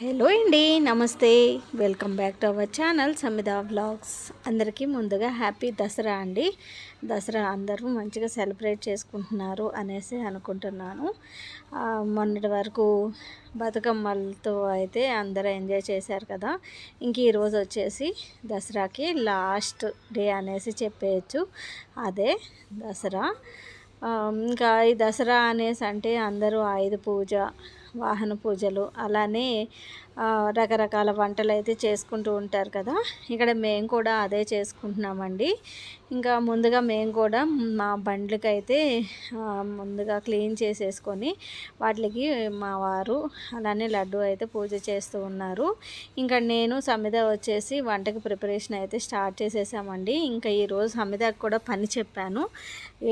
Hello అండి నమస్తే. Welcome back to our channel Samitha vlogs. అందరికీ ముందుగా హ్యాపీ దసరా అండి. దసరా అందరూ మంచిగా సెలబ్రేట్ చేసుకుంటున్నారు అనేసి అనుకుంటున్నాను. మొన్నటి వరకు బతుకమ్మలతో అయితే అందరూ ఎంజాయ్ చేశారు కదా. ఇంక ఈరోజు వచ్చేసి దసరాకి లాస్ట్ డే అనేసి చెప్పేయచ్చు. అదే దసరా. ఇంకా ఈ దసరా అనేసి అంటే అందరూ ఆయుధ పూజ వాహన పూజలు అలానే రకరకాల వంటలు అయితే చేసుకుంటూ ఉంటారు కదా. ఇక్కడ మేము కూడా అదే చేసుకుంటున్నామండి. ఇంకా ముందుగా మేము కూడా మా బండ్లకి అయితే ముందుగా క్లీన్ చేసేసుకొని వాటికి మా వారు అలానే లడ్డు అయితే పూజ చేస్తూ ఉన్నారు. ఇంకా నేను సమిద వచ్చేసి వంటకి ప్రిపరేషన్ అయితే స్టార్ట్ చేసేసామండి. ఇంకా ఈరోజు సమిదకు కూడా పని చెప్పాను.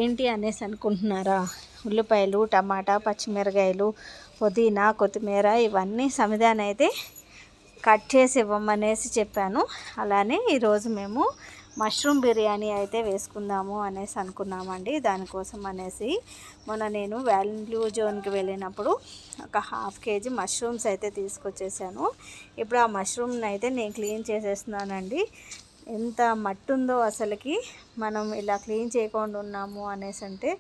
ఏంటి అనేసి అనుకుంటున్నారా? ఉల్లిపాయలు టమాటా పచ్చిమిరకాయలు పుదీనా కొత్తిమీర ఇవన్నీ సమిదానైతే కట్ చేసి ఇవ్వమనేసి చెప్పాను. అలానే ఈరోజు మేము మష్రూమ్ బిర్యానీ అయితే వేసుకుందాము అనేసి అనుకున్నామండి. దానికోసం అనేసి మొన్న నేను వ్యాల్యూ జోన్కి వెళ్ళినప్పుడు ఒక హాఫ్ కేజీ మష్రూమ్స్ అయితే తీసుకొచ్చేసాను. ఇప్పుడు ఆ మష్రూమ్ని అయితే నేను క్లీన్ చేసేస్తున్నానండి. ఎంత మట్టి ఉందో అసలుకి మనం ఇలా క్లీన్ చేయకుండా ఉన్నాము అనేసి అంటే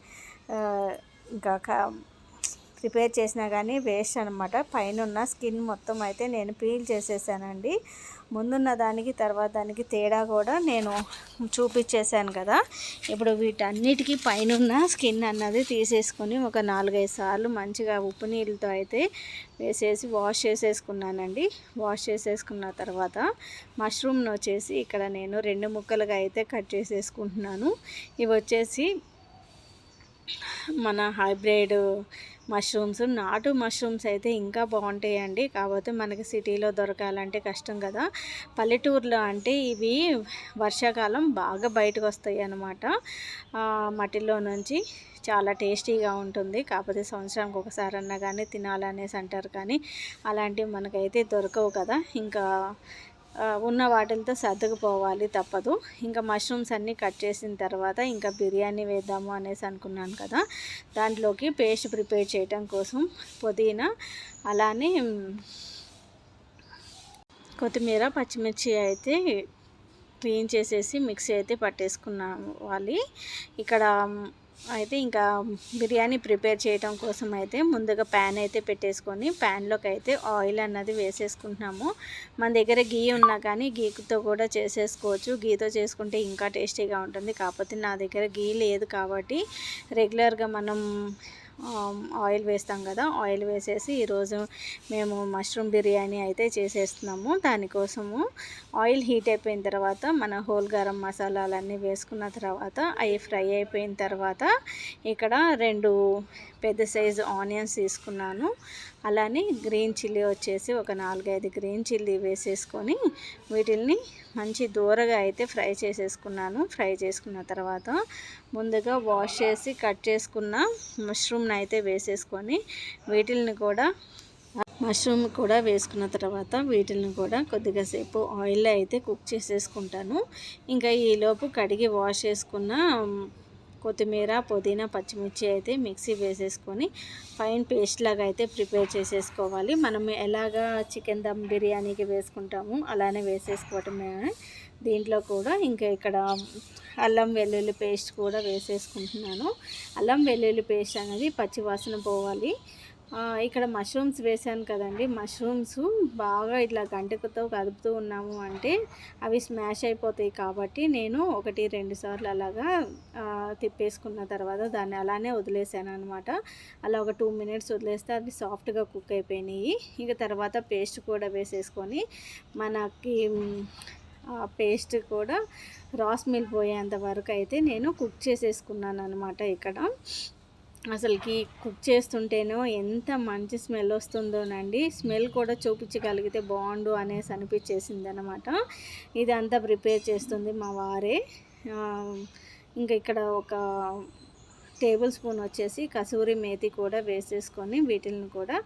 ఇంకా ప్రిపేర్ చేసినా కానీ వేస్ట్ అనమాట పైన ఉన్న స్కిన్ మొత్తం అయితే నేను పీల్ చేసేసానండి. ముందున్న దానికి తర్వాత దానికి తేడా కూడా నేను చూపించేశాను కదా. ఇప్పుడు వీటన్నిటికీ పైన ఉన్న స్కిన్ అన్నది తీసేసుకొని ఒక నాలుగైదు సార్లు మంచిగా ఉప్పు నీళ్ళతో అయితే వేసేసి వాష్ చేసేసుకున్నానండి. వాష్ చేసేసుకున్న తర్వాత మష్రూమ్ను వచ్చేసి ఇక్కడ నేను రెండు ముక్కలుగా అయితే కట్ చేసేసుకుంటున్నాను. ఇవి వచ్చేసి మన హైబ్రిడ్ మష్రూమ్స్ నాటు మష్రూమ్స్ అయితే ఇంకా బాగుంటాయండి. కాకపోతే మనకి సిటీలో దొరకాలంటే కష్టం కదా. పల్లెటూరులో అంటే ఇవి వర్షాకాలం బాగా బయటకు వస్తాయి అన్నమాట. మట్టిలో నుంచి చాలా టేస్టీగా ఉంటుంది. కాకపోతే సంవత్సరానికి ఒకసారి అన్నా కానీ తినాలనేసి అంటారు కానీ అలాంటివి మనకైతే దొరకవు కదా. ఇంకా ఉన్న వాటితో సర్దుకుపోవాలి తప్పదు. ఇంకా మష్రూమ్స్ అన్నీ కట్ చేసిన తర్వాత ఇంకా బిర్యానీ వేద్దాము అనేసి అనుకున్నాను కదా. దాంట్లోకి పేస్ట్ ప్రిపేర్ చేయడం కోసం పుదీనా అలానే కొత్తిమీర పచ్చిమిర్చి అయితే క్లీన్ చేసేసి మిక్సీ అయితే పట్టేసుకున్నావాలి ఇక్కడ అయితే ఇంకా బిర్యానీ ప్రిపేర్ చేయడం కోసం అయితే ముందుగా ప్యాన్ అయితే పెట్టేసుకొని ప్యాన్లోకి అయితే ఆయిల్ అన్నది వేసేసుకుంటున్నాము. మన దగ్గర గీ ఉన్నా కానీ గీతో కూడా చేసేసుకోవచ్చు. గీతో చేసుకుంటే ఇంకా టేస్టీగా ఉంటుంది. కాకపోతే నా దగ్గర గీ లేదు కాబట్టి రెగ్యులర్గా మనం ఆయిల్ వేస్తాం కదా ఆయిల్ వేసేసి ఈరోజు మేము మష్రూమ్ బిర్యానీ అయితే చేసేస్తున్నాము. దానికోసము ఆయిల్ హీట్ అయిపోయిన తర్వాత మన హోల్ గరం మసాలాలన్నీ వేసుకున్న తర్వాత అవి ఫ్రై అయిపోయిన తర్వాత ఇక్కడ రెండు పెద్ద సైజు ఆనియన్స్ తీసుకున్నాను అలానే గ్రీన్ చిల్లీ వచ్చేసి ఒక నాలుగైదు గ్రీన్ చిల్లీ వేసేసుకొని వీటిల్ని మంచి దూరగా అయితే ఫ్రై చేసేసుకున్నాను. ఫ్రై చేసుకున్న తర్వాత ముందుగా వాష్ చేసి కట్ చేసుకున్న మష్రూమ్ని అయితే వేసేసుకొని వీటిల్ని కూడా మష్రూమ్ కూడా వేసుకున్న తర్వాత వీటిని కూడా కొద్దిగా సేపు ఆయిల్లో అయితే కుక్ చేసేసుకుంటాను. ఇంకా ఈలోపు కడిగి వాష్ చేసుకున్న కొత్తిమీర పుదీనా పచ్చిమిర్చి అయితే మిక్సీ వేసేసుకొని ఫైన్ పేస్ట్ లాగా అయితే ప్రిపేర్ చేసేసుకోవాలి. మనం ఎలాగా చికెన్ దమ్ బిర్యానీకి వేసుకుంటాము అలానే వేసేసుకోవటమే. దీంట్లో కూడా ఇంకా ఇక్కడ అల్లం వెల్లుల్లి పేస్ట్ కూడా వేసేసుకుంటున్నాను. అల్లం వెల్లుల్లి పేస్ట్ అనేది పచ్చివాసన పోవాలి. ఇక్కడ మష్రూమ్స్ వేసాను కదండి. మష్రూమ్స్ బాగా ఇట్లా గంటకుతో కదుపుతూ ఉన్నాము అంటే అవి స్మాష్ అయిపోతాయి కాబట్టి నేను ఒకటి రెండు సార్లు అలాగా తిప్పేసుకున్న తర్వాత దాన్ని అలానే వదిలేసాను అనమాట అలా ఒక టూ మినిట్స్ వదిలేస్తే అవి సాఫ్ట్గా కుక్ అయిపోయినాయి. ఇక తర్వాత పేస్ట్ కూడా వేసేసుకొని మనకి పేస్ట్ కూడా రాస్ మిల్ పోయేంత వరకు అయితే నేను కుక్ చేసేసుకున్నాను అనమాట ఇక్కడ. అసలుకి కుక్ చేస్తుంటేనో ఎంత మంచి స్మెల్ వస్తుందోనండి. స్మెల్ కూడా చూపించగలిగితే బాగుండు అనేసి అనిపించేసింది అనమాట ఇదంతా ప్రిపేర్ చేస్తుంది మా వారే. ఇంకా ఇక్కడ ఒక టేబుల్ స్పూన్ వచ్చేసి కసూరి మేతి కూడా వేసేసుకొని వీటిని కూడా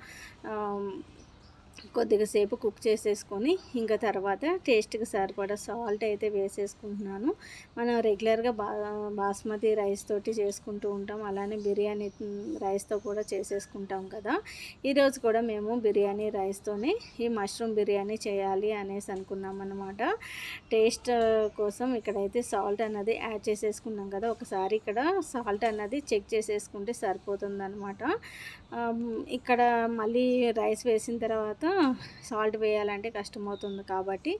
కొద్దిగా సేపు కుక్ చేసేసుకొని ఇంకా తర్వాత టేస్ట్కి సరిపడా సాల్ట్ అయితే వేసేసుకుంటున్నాను. మనం రెగ్యులర్గా బా బాస్మతి రైస్ తోటి చేసుకుంటూ ఉంటాం. అలానే బిర్యానీ రైస్తో కూడా చేసేసుకుంటాం కదా. ఈరోజు కూడా మేము బిర్యానీ రైస్తోనే ఈ మష్రూమ్ బిర్యానీ చేయాలి అనేసి అనుకున్నాం అనమాట టేస్ట్ కోసం ఇక్కడైతే సాల్ట్ అన్నది యాడ్ చేసేసుకున్నాం కదా. ఒకసారి ఇక్కడ సాల్ట్ అన్నది చెక్ చేసేసుకుంటే సరిపోతుంది ఇక్కడ మళ్ళీ రైస్ వేసిన తర్వాత సాల్ట్ వేయాలంటే కష్టమవుతుంది కాబట్టి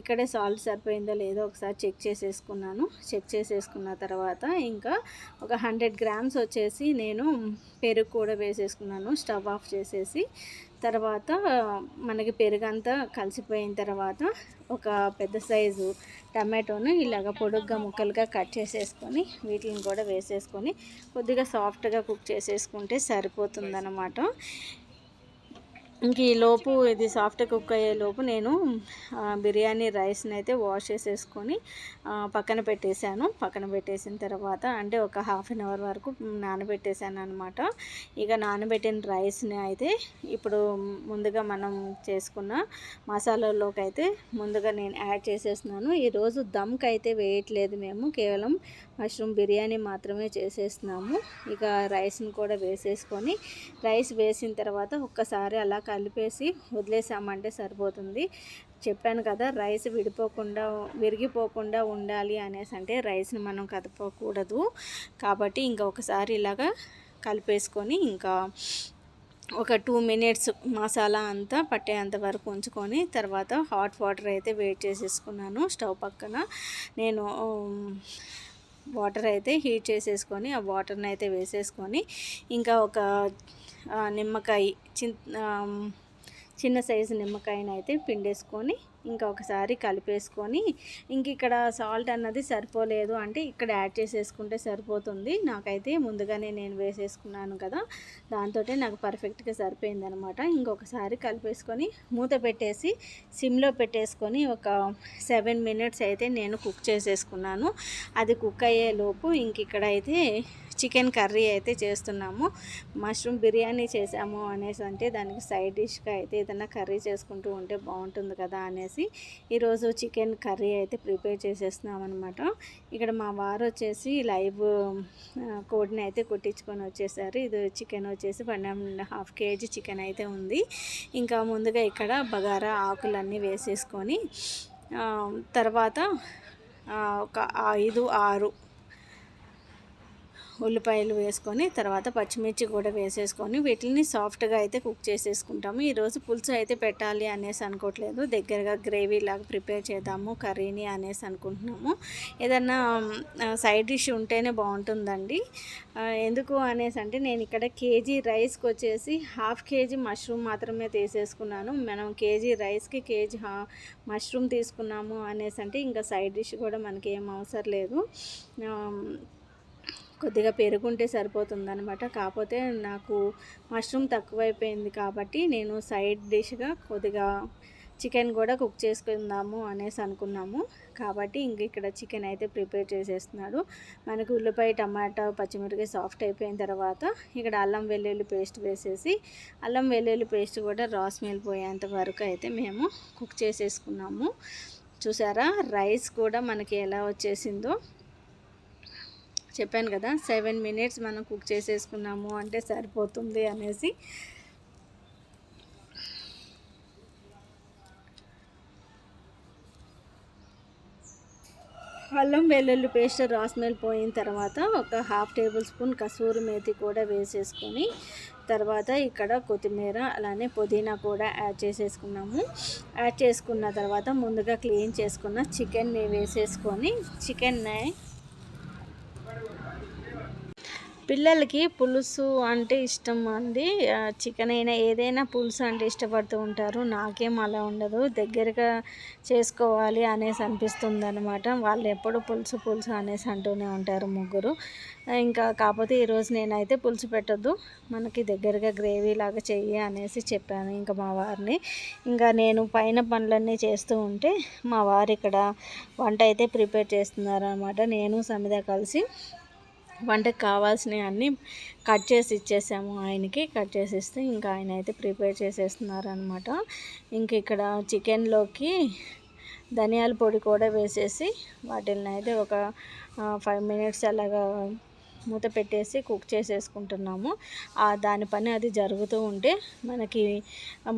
ఇక్కడే సాల్ట్ సరిపోయిందో లేదో ఒకసారి చెక్ చేసేసుకున్నాను. చెక్ చేసేసుకున్న తర్వాత ఇంకా ఒక హండ్రెడ్ గ్రామ్స్ వచ్చేసి నేను పెరుగు కూడా వేసేసుకున్నాను. స్టవ్ ఆఫ్ చేసేసి తర్వాత మనకి పెరుగు అంతా కలిసిపోయిన తర్వాత ఒక పెద్ద సైజు టమాటోను ఇలాగ పొడుగ్గా ముక్కలుగా కట్ చేసేసుకొని వీటిని కూడా వేసేసుకొని కొద్దిగా సాఫ్ట్గా కుక్ చేసేసుకుంటే సరిపోతుందన్నమాట. ఇంక ఈ లోపు ఇది సాఫ్ట్ కుక్ అయ్యే లోపు నేను బిర్యానీ రైస్ని అయితే వాష్ చేసేసుకొని పక్కన పెట్టేశాను. పక్కన పెట్టేసిన తర్వాత అంటే ఒక హాఫ్ అన్ అవర్ వరకు నానబెట్టేశాను అనమాట ఇక నానబెట్టిన రైస్ని అయితే ఇప్పుడు ముందుగా మనం చేసుకున్న మసాలాలోకి అయితే ముందుగా నేను యాడ్ చేసేస్తున్నాను. ఈరోజు దమ్కి అయితే వేయట్లేదు మేము. కేవలం మష్రూమ్ బిర్యానీ మాత్రమే చేసేస్తున్నాము. ఇక రైస్ని కూడా వేసేసుకొని రైస్ వేసిన తర్వాత ఒక్కసారి అలా కలిపేసి వదిలేసామంటే సరిపోతుంది. చెప్పాను కదా రైస్ విడిపోకుండా విరిగిపోకుండా ఉండాలి అనేసి అంటే రైస్ని మనం కదపకూడదు. కాబట్టి ఇంకా ఒకసారి ఇలాగా కలిపేసుకొని ఇంకా ఒక టూ మినిట్స్ మసాలా అంతా పట్టేంత వరకు ఉంచుకొని తర్వాత హాట్ వాటర్ అయితే వేట్ చేసేసుకున్నాను స్టవ్ పక్కన. నేను వాటర్ అయితే హీట్ చేసేసుకొని ఆ వాటర్ని అయితే వేసేసుకొని ఇంకా ఒక నిమ్మకాయ చిన్ చిన్న సైజు నిమ్మకాయని అయితే పిండేసుకొని ఇంకా ఒకసారి కలిపేసుకొని ఇంక ఇక్కడ సాల్ట్ అన్నది సరిపోలేదు. అంటే ఇక్కడ యాడ్ చేసేసుకుంటే సరిపోతుంది. నాకైతే ముందుగానే నేను వేసేసుకున్నాను కదా. దాంతో నాకు పర్ఫెక్ట్గా సరిపోయింది అనమాట ఇంకొకసారి కలిపేసుకొని మూత పెట్టేసి సిమ్లో పెట్టేసుకొని ఒక సెవెన్ మినిట్స్ అయితే నేను కుక్ చేసేసుకున్నాను. అది కుక్ అయ్యే లోపు ఇంక ఇక్కడ అయితే చికెన్ కర్రీ అయితే చేస్తున్నాము. మష్రూమ్ బిర్యానీ చేసాము అనేసి అంటే దానికి సైడ్ డిష్గా అయితే ఏదైనా కర్రీ చేసుకుంటూ ఉంటే బాగుంటుంది కదా అనేసి ఈరోజు చికెన్ కర్రీ అయితే ప్రిపేర్ చేసేస్తున్నాం అనమాట ఇక్కడ మా వారు వచ్చేసి లైవ్ కోడిని అయితే కొట్టించుకొని వచ్చేసారు. ఇది చికెన్ వచ్చేసి one and half KG chicken అయితే ఉంది. ఇంకా ముందుగా ఇక్కడ బగారా ఆకులన్నీ వేసేసుకొని తర్వాత ఒక ఐదు ఆరు ఉల్లిపాయలు వేసుకొని తర్వాత పచ్చిమిర్చి కూడా వేసేసుకొని వీటిని సాఫ్ట్గా అయితే కుక్ చేసేసుకుంటాము. ఈరోజు పులుసు అయితే పెట్టాలి అనేసి అనుకోవట్లేదు. దగ్గరగా గ్రేవీ లాగా ప్రిపేర్ చేద్దాము కర్రీని అనేసి అనుకుంటున్నాము. ఏదన్నా సైడ్ డిష్ ఉంటేనే బాగుంటుందండి. ఎందుకు అనేసి అంటే నేను ఇక్కడ కేజీ రైస్కి వచ్చేసి హాఫ్ కేజీ మష్రూమ్ మాత్రమే తీసేసుకున్నాను. మనం కేజీ రైస్కి కేజీ హా మష్రూమ్ తీసుకున్నాము అనేసి అంటే ఇంకా సైడ్ డిష్ కూడా మనకి ఏం అవసరం లేదు. కొద్దిగా పెరుగుంటే సరిపోతుంది అనమాట కాకపోతే నాకు మష్రూమ్ తక్కువైపోయింది కాబట్టి నేను సైడ్ డిష్గా కొద్దిగా చికెన్ కూడా కుక్ చేసుకుందాము అనేసి అనుకున్నాము. కాబట్టి ఇంక ఇక్కడ చికెన్ అయితే ప్రిపేర్ చేసేస్తున్నాడు. మనకు ఉల్లిపాయ టమాటా పచ్చిమిరపకాయ సాఫ్ట్ అయిపోయిన తర్వాత ఇక్కడ అల్లం వెల్లుల్లి పేస్ట్ వేసేసి అల్లం వెల్లుల్లి పేస్ట్ కూడా రాస్ పోయేంత వరకు అయితే మేము కుక్ చేసేసుకున్నాము. చూసారా? రైస్ కూడా మనకి ఎలా వచ్చేసిందో చెప్పాను కదా సెవెన్ మినిట్స్ మనం కుక్ చేసేసుకున్నాము అంటే సరిపోతుంది అనేసి. అల్లం వెల్లుల్లి పేస్ట్ రాస్మెల్ పోయిన తర్వాత ఒక half tablespoon kasuri methi కూడా వేసేసుకొని తర్వాత ఇక్కడ కొత్తిమీర అలానే పుదీనా కూడా యాడ్ చేసేసుకున్నాము. యాడ్ చేసుకున్న తర్వాత ముందుగా క్లీన్ చేసుకున్న చికెన్ని వేసేసుకొని చికెన్ని పిల్లలకి పులుసు అంటే ఇష్టం అండి. చికెన్ అయినా ఏదైనా పులుసు అంటే ఇష్టపడుతూ ఉంటారు. నాకేం అలా ఉండదు. దగ్గరగా చేసుకోవాలి అనేసి అనిపిస్తుంది అనమాట వాళ్ళు ఎప్పుడు పులుసు పులుసు అనేసి అంటూనే ఉంటారు ముగ్గురు. ఇంకా కాకపోతే ఈరోజు నేనైతే పులుసు పెట్టద్దు. మనకి దగ్గరగా గ్రేవీ లాగా చెయ్యి అనేసి చెప్పాను ఇంకా మా వారిని. ఇంకా నేను పైన పనులన్నీ చేస్తూ ఉంటే మా వారు ఇక్కడ వంట అయితే ప్రిపేర్ చేస్తున్నారు అనమాట నేను సమిత కలిసి వంటకు కావాల్సినవి అన్నీ కట్ చేసి ఇచ్చేసాము. ఆయనకి కట్ చేసి ఇస్తే ఇంకా ఆయన అయితే ప్రిపేర్ చేసేస్తున్నారు అనమాట ఇంక ఇక్కడ చికెన్లోకి ధనియాల పొడి కూడా వేసేసి వాటిని అయితే ఒక ఫైవ్ మినిట్స్ అలాగా మూత పెట్టేసి కుక్ చేసేసుకుంటున్నాము. దాని పని అది జరుగుతూ ఉంటే మనకి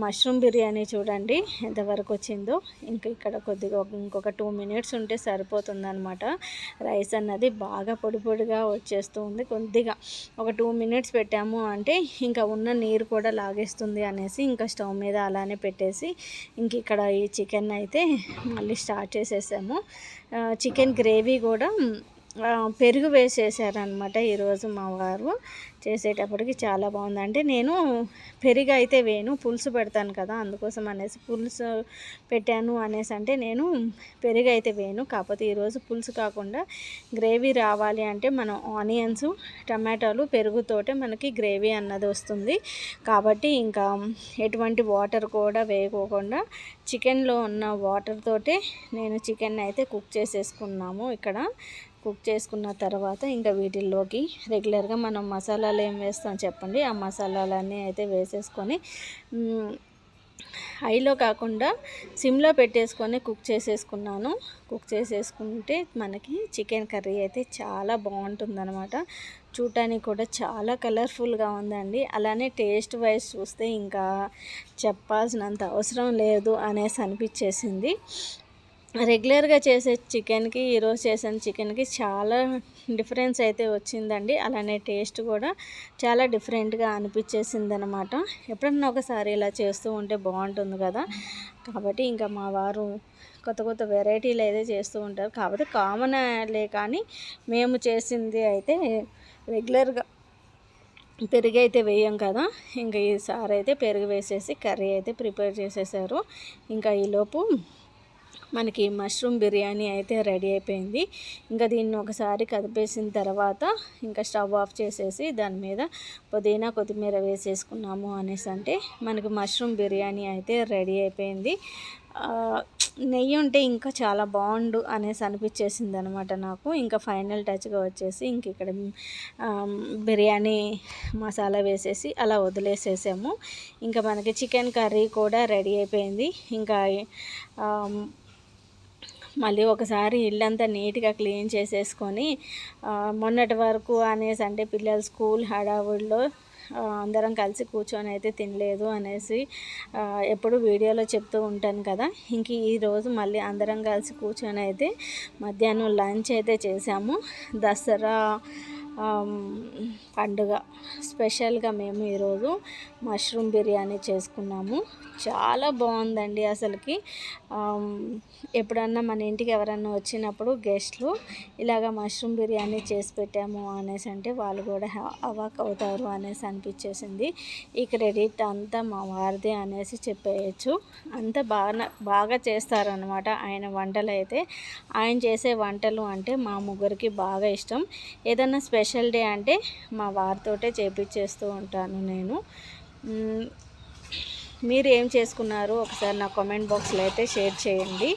మష్రూమ్ బిర్యానీ చూడండి ఎంతవరకు వచ్చిందో. ఇంకా ఇక్కడ కొద్దిగా ఇంకొక టూ మినిట్స్ ఉంటే సరిపోతుందనమాట రైస్ అన్నది బాగా పొడి పొడిగా వచ్చేస్తూ ఉంది. కొద్దిగా ఒక టూ మినిట్స్ పెట్టాము అంటే ఇంకా ఉన్న నీరు కూడా లాగేస్తుంది అనేసి ఇంకా స్టవ్ మీద అలానే పెట్టేసి ఇంక ఇక్కడ ఈ చికెన్ అయితే మళ్ళీ స్టార్ట్ చేసేసాము. చికెన్ గ్రేవీ కూడా పెరుగు వేసేసారనమాట ఈరోజు మా వారు. చేసేటప్పటికి చాలా బాగుంది. అంటే నేను పెరుగు అయితే వేను పులుసు పెడతాను కదా అందుకోసం అనేసి పులుసు పెట్టాను అనేసి అంటే నేను పెరుగు అయితే వేను కాకపోతే ఈరోజు పులుసు కాకుండా గ్రేవీ రావాలి అంటే మనం ఆనియన్స్ టమాటాలు పెరుగుతోటే మనకి గ్రేవీ అన్నది వస్తుంది. కాబట్టి ఇంకా ఎటువంటి వాటర్ కూడా వేయకోకుండా చికెన్లో ఉన్న వాటర్ తోటే నేను చికెన్ అయితే కుక్ చేసేసుకున్నాము ఇక్కడ. కుక్ చేసుకున్న తర్వాత ఇంకా వీటిల్లోకి రెగ్యులర్గా మనం మసాలాలు ఏం వేస్తాం చెప్పండి? ఆ మసాలాలన్నీ అయితే వేసేసుకొని హైలో కాకుండా సిమ్లో పెట్టేసుకొని కుక్ చేసేసుకున్నాను. కుక్ చేసేసుకుంటే మనకి చికెన్ కర్రీ అయితే చాలా బాగుంటుందన్నమాట. చూడటానికి కూడా చాలా కలర్ఫుల్గా ఉందండి. అలానే టేస్ట్ వైజ్ చూస్తే ఇంకా చెప్పాల్సినంత అవసరం లేదు అనేసి అనిపించేసింది. రెగ్యులర్గా చేసే చికెన్కి ఈరోజు చేసిన చికెన్కి చాలా డిఫరెన్స్ అయితే వచ్చిందండి. అలానే టేస్ట్ కూడా చాలా డిఫరెంట్గా అనిపించేసింది అనమాట ఎప్పుడన్నా ఒకసారి ఇలా చేస్తూ ఉంటే బాగుంటుంది కదా. కాబట్టి ఇంకా మా వారు కొత్త కొత్త వెరైటీలు అయితే చేస్తూ ఉంటారు. కాబట్టి కామన్లే కానీ మేము చేసింది అయితే రెగ్యులర్గా పెరుగు అయితే వేయం కదా. ఇంకా ఈసారి అయితే పెరుగు వేసేసి కర్రీ అయితే ప్రిపేర్ చేసేసారు. ఇంకా ఈలోపు మనకి మష్రూమ్ బిర్యానీ అయితే రెడీ అయిపోయింది. ఇంకా దీన్ని ఒకసారి కదిపేసిన తర్వాత ఇంకా స్టవ్ ఆఫ్ చేసేసి దాని మీద పుదీనా కొత్తిమీర వేసేసుకున్నాము అనేసి అంటే మనకి మష్రూమ్ బిర్యానీ అయితే రెడీ అయిపోయింది. నెయ్యి ఉంటే ఇంకా చాలా బాగుండు అనేసి అనిపించేసింది అనమాట నాకు. ఇంకా ఫైనల్ టచ్గా వచ్చేసి ఇంక ఇక్కడ బిర్యానీ మసాలా వేసేసి అలా వదిలేసేసాము. ఇంకా మనకి చికెన్ కర్రీ కూడా రెడీ అయిపోయింది. ఇంకా మళ్ళీ ఒకసారి ఇల్లంతా నీట్గా క్లీన్ చేసేసుకొని మొన్నటి వరకు అనేసి అంటే పిల్లలు స్కూల్ హడావుడిలో అందరం కలిసి కూర్చొని అయితే తినలేదు అనేసి ఎప్పుడు వీడియోలో చెప్తూ ఉంటాను కదా. ఇంక ఈరోజు మళ్ళీ అందరం కలిసి కూర్చొని అయితే మధ్యాహ్నం లంచ్ అయితే చేసాము. దసరా పండుగ స్పెషల్గా మేము ఈరోజు మష్రూమ్ బిర్యానీ చేసుకున్నాము. చాలా బాగుందండి అసలుకి. ఎప్పుడన్నా మన ఇంటికి ఎవరన్నా వచ్చినప్పుడు గెస్ట్లు ఇలాగ మష్రూమ్ బిర్యానీ చేసి పెట్టాము అనేసి అంటే వాళ్ళు కూడా అవాక్ అవుతారు అనేసి అనిపించేసింది. ఈ క్రెడిట్ అంతా మా వారిదే అనేసి చెప్పేయచ్చు. అంత బాగా బాగా చేస్తారనమాట ఆయన వంటలు అయితే. ఆయన చేసే వంటలు అంటే మా ముగ్గురికి బాగా ఇష్టం. ఏదన్నా స్పెషల్ డే అంటే మా వారితోటే చేపించేస్తూ ఉంటాను నేను. మీరు ఏం చేసుకున్నారు? ఒకసారి నా కామెంట్ బాక్స్లో అయితే షేర్ చేయండి.